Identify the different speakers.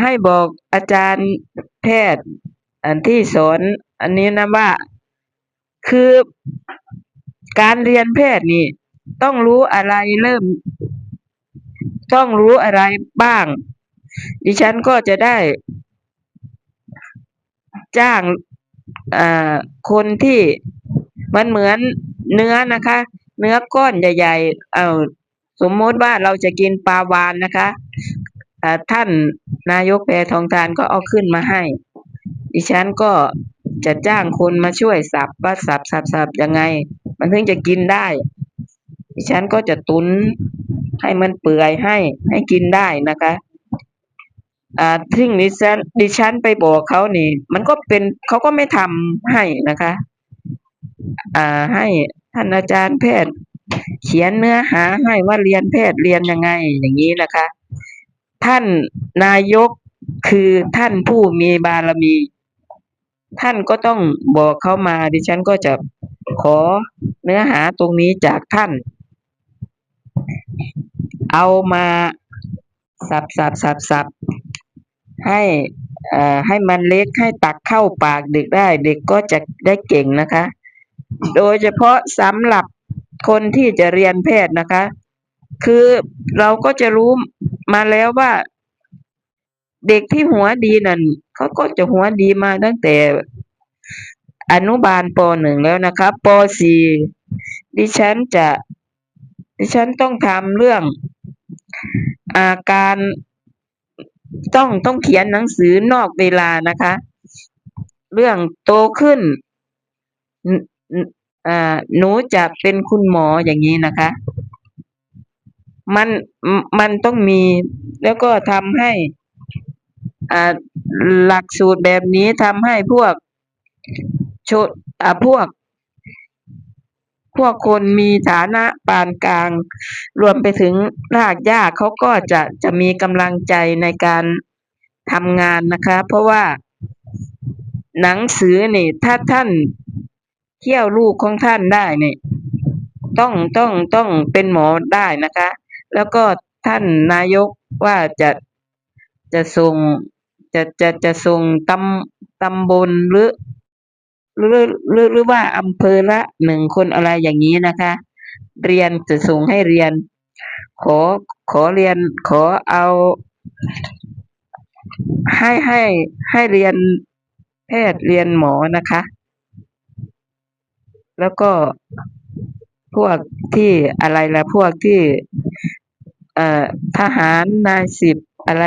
Speaker 1: ให้บอกอาจารย์แพทย์อันที่สอนอันนี้นะว่าคือการเรียนแพทย์นี่ ต้องรู้อะไรเริ่ม ต้องรู้อะไรบ้าง ดิฉันก็จะได้ จ้างคนที่มันเหมือนเนื้อนะคะ เนื้อก้อนใหญ่ ๆ เอาสมมติว่าเราจะกินปลาวานนะคะ ท่านนายกแพทองทานก็เอาขึ้นมาให้ ดิฉันก็จะจ้างคนมาช่วยสับว่าสับสับสับยังไง มันถึงจะกินได้ ดิฉันก็จะตุนให้มันเปื่อยให้ให้กินได้นะคะอ่าทิ้งดิฉันดิฉันไปบอกเขานี่ มันก็เป็นเขาก็ไม่ทำให้นะคะ อ่าให้ท่านอาจารย์แพทย์ เขียนเนื้อหาให้ว่าเรียนแพทย์เรียนยังไงอย่างนี้นะคะ ท่านนายกคือท่านผู้มีบารมี ท่านก็ต้องบอกเขามาดิฉันก็จะขอเนื้อหาตรงนี้จากท่าน เอามาสับสับสับสับให้อ่ให้มันเล็กให้ตักเข้าปากเด็กได้เด็กก็จะได้เก่งนะคะ โดยเฉพาะสำหรับคนที่จะเรียนแพทย์นะคะ คือเราก็จะรู้มาแล้วว่า เด็กที่หัวดีนั่นเขาก็จะหัวดีมาตั้งแต่อนุบาลปหนึ่งแล้วนะคะปสี่ดิฉันจะ ดิฉันต้องทำเรื่องอาการต้องต้องเขียนหนังสือนอกเวลานะคะ เรื่องโตขึ้นนนอ่าหนูจะเป็นคุณหมออย่างนี้นะคะ มันมันต้องมี แล้วก็ทำให้หลักสูตรแบบนี้ทำให้พวกชนพวก พวกคนมีฐานะปานกลาง รวมไปถึงรากหญ้าเขาก็จะจะมีกำลังใจในการทำงานนะคะ เพราะว่าหนังสือนี่ ถ้าท่านเที่ยวลูกของท่านได้เนี่ยต้องต้องต้องเป็นหมอได้นะคะ แล้วก็ท่านนายกว่าจะจะส่งจะจะจะส่งตำตำบลหรือหรือหรือหรือว่าอำเภอละหนึ่งคนอะไรอย่างนี้นะคะ เรียนจะส่งให้เรียน ขอขอเรียนขอเอา ให้ให้ให้เรียนแพทย์เรียนหมอนะคะ แล้วก็พวกที่อะไรละพวกที่ ทหารนายสิบอะไร